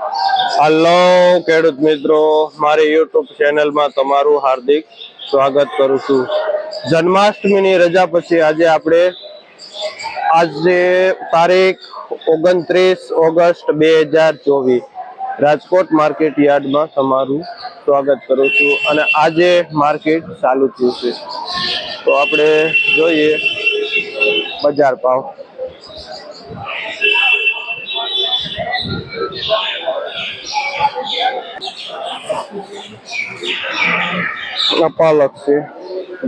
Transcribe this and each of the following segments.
હાલો ખેડૂત મિત્રો. મારી યુટ્યુબ ચેનલમાં તમારું હાર્દિક સ્વાગત કરું છું. જન્માષ્ટમીની રજા પછી આજે આપણે આજે તારીખ ઓગણત્રીસ ઓગસ્ટ બે હજાર ચોવીસ રાજકોટ માર્કેટ યાર્ડમાં તમારું સ્વાગત કરું છું અને આજે માર્કેટ ચાલુ થયું છે. તો આપણે જોઈએ બજાર ભાવ. પાલક છે.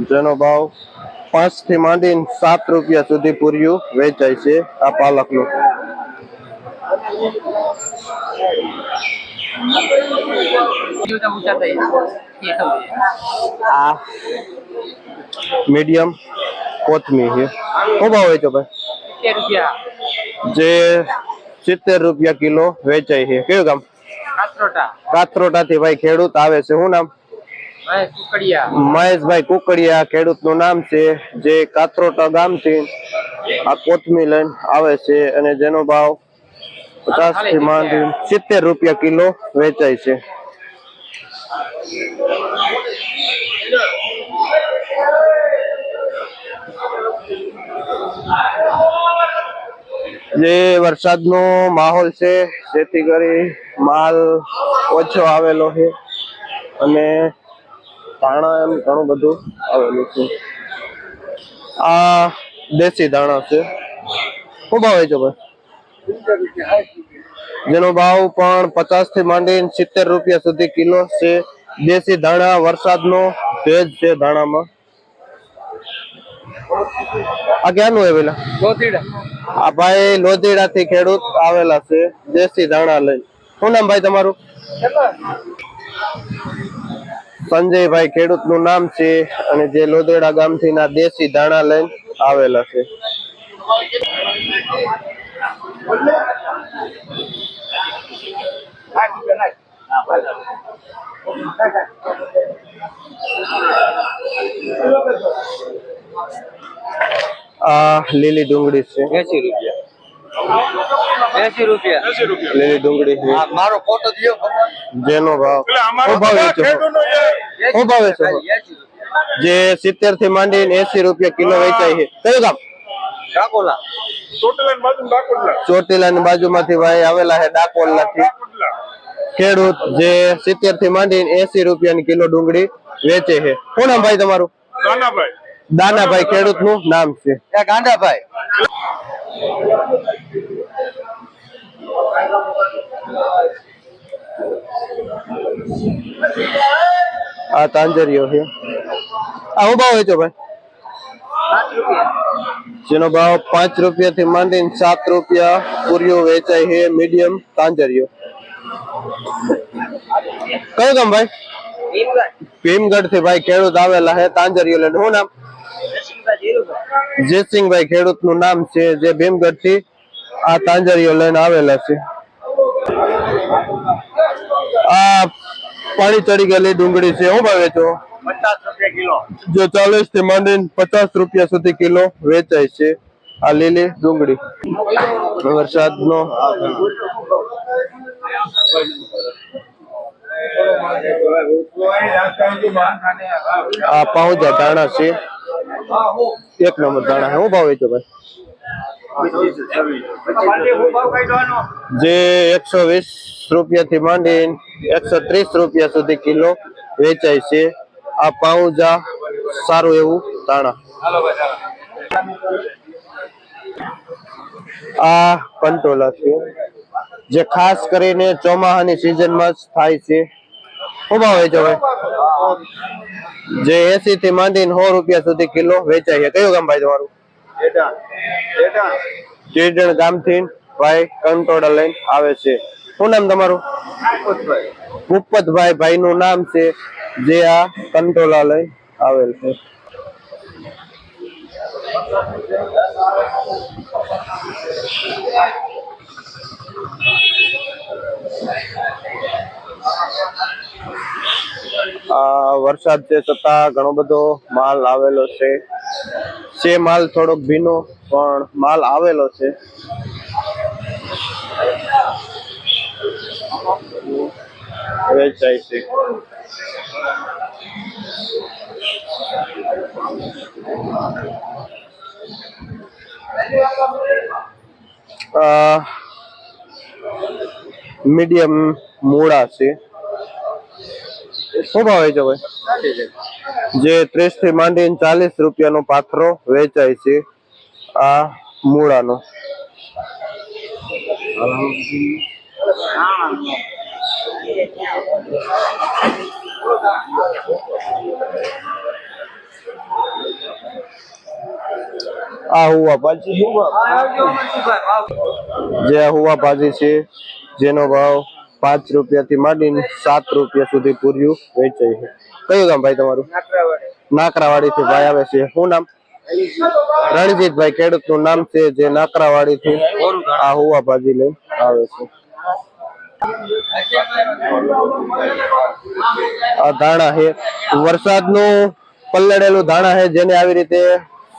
જેનો ભાવ પાંચથી માંડીને સાત રૂપિયા સુધી પૂર્યું વેચાય છે આ પાલકનું. આ મીડિયમ કોથમી છે. શું ભાવ વેચો ભાઈ? જે સિત્તેર રૂપિયા કિલો વેચાય છે. કયું ગામ? કાથરોટા. થી ભાઈ ખેડૂત આવે છે. શું નામ? મહેશભાઈ કુકડિયા ખેડૂતનું નામ છે જે કાત્રોટા ગામથી આ કોથમી લઈને આવે છે અને જેનો ભાવ પચાસથી માંડી સિત્તેર રૂપિયા કિલો વેચાય છે. જે વરસાદનો માહોલ છે જેથી કરી માલ ઓછો આવેલો છે અને ધાણા એમ ઘણું બધું આવેલું છે. આ દેશી ધાણા છે. શું ભાવ છે ભાઈ? જેનો ભાવ પણ પચાસથી માંડીને સિત્તેર રૂપિયા સુધી કિલો છે. દેશી ધાણા, વરસાદનો ભેજ છે ધાણામાં. આ ક્યાંનું આવેલા આ ભાઈ લોધીડા થી ખેડૂત આવેલા છે. દેશી ધાણા લઈ શું નામ ભાઈ તમારું? સંજયભાઈ ખેડૂતનું નામ છે અને જે લોદેડા ગામથી ના દેશી ધાણા લઈને આવેલા છે. આ લીલી ડુંગળી છે. એસી રૂપિયા. એસી રૂપિયા. લીલી ડુંગળી મારો ફોટો દિયો જેનો ભાવ ભાવ શું ભાવે છે. જે સિત્તેરથી માંડીને એસી રૂપિયા કિલો વેચાય છે. કયું ગામ? ડાકોલા. ચોટીલા ની બાજુમાંથી ભાઈ આવેલા છે ડાકોલા થી ખેડૂત જે સિત્તેરથી માંડીને એસી રૂપિયાની કિલો ડુંગળી વેચે છે. શું નામ ભાઈ તમારું? દાનાભાઈ. ખેડૂતનું નામ છે. ગાંડાભાઈ. આ તાંજરીઓ છે. આ હું ભાવ વેચો ભાઈ. જેનો ભાવ પાંચ રૂપિયા થી માંડીને સાત રૂપિયા પૂરીઓ વેચાય છે મીડિયમ તાંજરીઓ. કયું કામ ભાઈ? ભીમગઢથી ભાઈ ખેડૂત આવેલા છે તાંજરીઓ લઈને. શું નામ? જયસિંહભાઈ ખેડૂતનું નામ છે જે ભીમગઢથી આ તાંજરીઓ લઈને આવેલા છે. આ પાણી ચડી ગયેલી ડુંગળી છે હું ભાવે છો. જો ચાલીસથી માંડીને પચાસ રૂપિયા સુધી કિલો વેચાય છે આ લીલી ડુંગળી. વરસાદનો. આ પાઉજા ધાણા છે. એક નંબર ધાણા છે હું ભાવે વેચો ભાઈ. જે એકસો વીસ રૂપિયા થી માંડીને એકસો ત્રીસ રૂપિયા સુધી કિલો વેચાય છે. આ પાઉજા સારું એવું તાણા આ કંટોલા છે. જે ખાસ કરીને ચોમાસાની સિઝનમાં જ થાય છે. ભાવ વેચો ભાઈ? જે એસી થી માંડીને સો રૂપિયા સુધી કિલો વેચાય છે. કયું ગામ ભાઈ તમારું? ચીડણ ગામથી ભાઈ કંટોળા લઈને આવે છે. શું નામ તમારું? ભૂપતભાઈ ભાઈ નું નામ છે જે આ કંટોલા લઈ આવેલ છે. આ વરસાદ છે છતાં ઘણો બધો માલ આવેલો છે. છે માલ થોડોક ભીનો પણ માલ આવેલો છે. વેચાય છે. મીડિયમ મૂળા છે. શું ભાવ વેચો ભાઈ? જે ત્રીસથી માંડીને ચાલીસ રૂપિયાનો પાથરો વેચાય છે આ મૂળાનો. આ હુવા જે હુવા ભાજી છે, જેનો ભાવ પાંચ રૂપિયા થી માંડીને સાત રૂપિયા સુધી પૂર્યું વેચાય છે. કયું ગામ ભાઈ તમારું? નાકરાવાડી. થી ભાઈ આવે છે. શું નામ? રણજીતભાઈ ખેડૂતનું નામ છે જે નાકરાવાડી થી આ હુવા ભાજી લઈને આવે છે. આ ધાણા છે. વરસાદનું પલળેલું ધાણા છે જેને આવી રીતે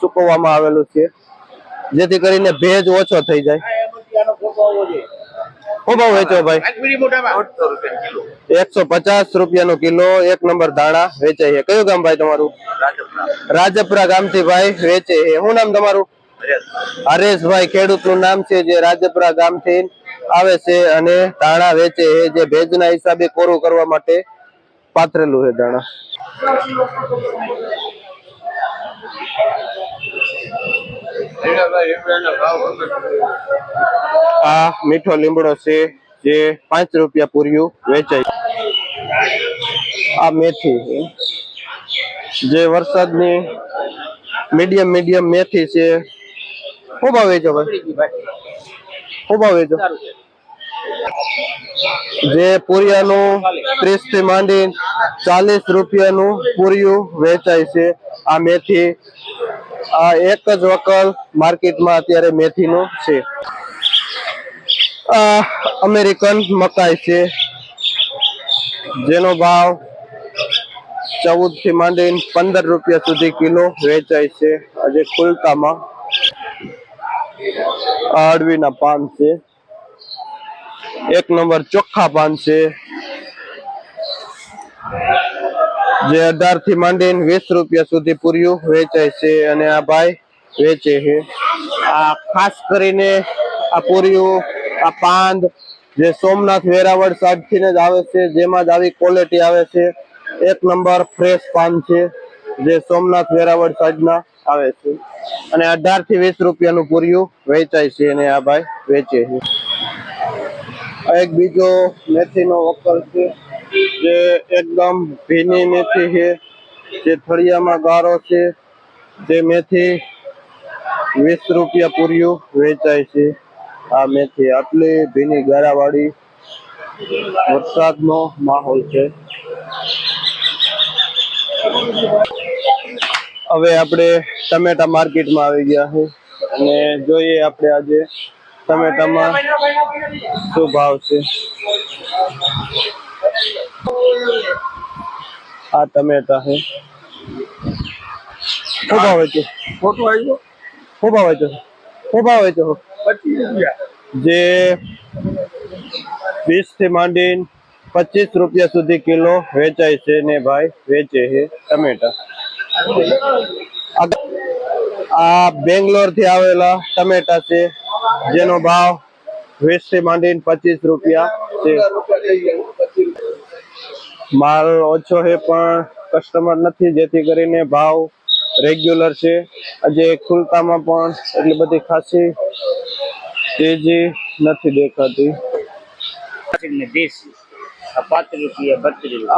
સુકવવામાં આવેલું છે. જેથી કરીને ભેજ ઓછો થઈ જાય. શું ભાવ વેચો ભાઈ. એકસો પચાસ રૂપિયાનો કિલો એક નંબર દાણા વેચે છે. કયું ગામ ભાઈ તમારું? રાજપુરા. ગામથી ભાઈ વેચે છે. શું નામ તમારું? હરેશભાઈ ખેડૂતનું નામ છે જે રાજપુરા ગામથી આવે છે અને દાણા વેચે છે. જે ભેજના હિસાબે કોરું કરવા માટે પાથરેલું છે દાણા. આ મીઠો લીમડો છે જે પાંચ રૂપિયા પૂર્યું વેચાય. આ મેથી જે વરસાદની મીડિયમ મીડિયમ મેથી છે. ખૂબ વેચો ભાઈ. ખૂબ વેચો જે પૂરિયાનું ત્રીસથી માંડી ચાલીસ રૂપિયાનું પૂરિયું વેચાય છે. આ મેથી, આ એક જ વકલ માર્કેટમાં અત્યારે મેથીનું છે. આ અમેરિકન મકાઈ છે. જેનો ભાવ ચૌદથી માંડીને પંદર રૂપિયા સુધી કિલો વેચાય છે. આજે ખુલતામાં. અળવીના પાન છે. એક નંબર ચોખ્ખા પાન છે. જે અઢારથી માંડીને વીસ રૂપિયા સુધી પૂર્યું વેચાય છે અને આ ભાઈ વેચે છે. આ ખાસ કરીને આ પૂર્યું, આ પાંદ જે સોમનાથ વેરાવળ સાહેબથી જ આવે છે, જેમાં જ આવી ક્વોલિટી આવે છે. એક નંબર ફ્રેશ પાન છે જે સોમનાથ વેરાવળ સાહેબના આવે છે. અને અઢારથી વીસ રૂપિયાનું પૂર્યું વેચાય છે અને આ ભાઈ વેચે છે. એક બીજો મેથીનો વકર છે, જે એકદમ ભીની મેથી છે, જે થળિયામાં ગારો છે તે મેથી વીસ રૂપિયા પૂર્યું વેચાય છે. આ મેથી આટલી ભીની ગારાવાળી વરસાદનો માહોલ છે. હવે આપણે ટમેટા માર્કેટમાં આવી ગયા છે. અને જોઈએ આપણે આજે ટમેટામાં શું ભાવ છે આ ટમેટા છે શું ભાવ વેચો ખોટું આવ્યું શું ભાવ વેચો શું ભાવ વેચો પચીસ રૂપિયા જે વીસથી માંડીને પચીસ રૂપિયા સુધી કિલો વેચાય છે ને ભાઈ વેચે છે ટમેટા આ- આ બેંગ્લોરથી આવેલા ટમેટા છે જેનો ભાવ વીસથી માંડીને પચીસ રૂપિયા છે. માલ ઓછો છે પણ કસ્ટમર નથી જેથી કરીને ભાવ રેગ્યુલર છે. આજે ખુલતામાં પણ એટલી બધી ખાસી તેજી નથી દેખાતી.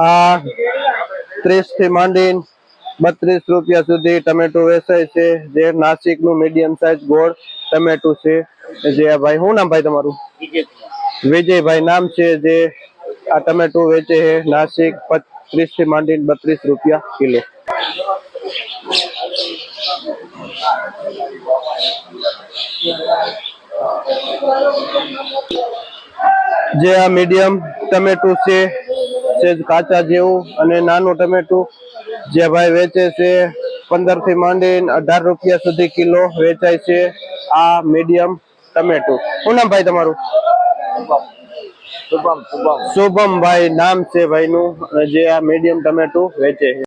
આ ત્રીસથી માંડીને બત્રીસ રૂપિયા સુધી ટમેટો વેચાય છે. જે નાસિકનું મીડિયમ સાઇઝ ગોળ ટમેટું છે. જે ભાઈ શું નામ ભાઈ તમારું? વિજયભાઈ. નામ છે જે આ ટમેટું વેચે છે. નાસિક ત્રીસથી માંડીને બત્રીસ રૂપિયા કિલો. જે આ મીડિયમ ટમેટું છે કાચા જેવું અને નાનું ટમેટું જે ભાઈ વેચે છે પંદરથી માંડીને અઢાર રૂપિયા સુધી કિલો વેચાય છે આ મીડિયમ ટમેટું શું નામ ભાઈ તમારું? શુભમ ભાઈ નામ છે ભાઈ નું જે આ મીડિયમ ટમેટું વેચે છે.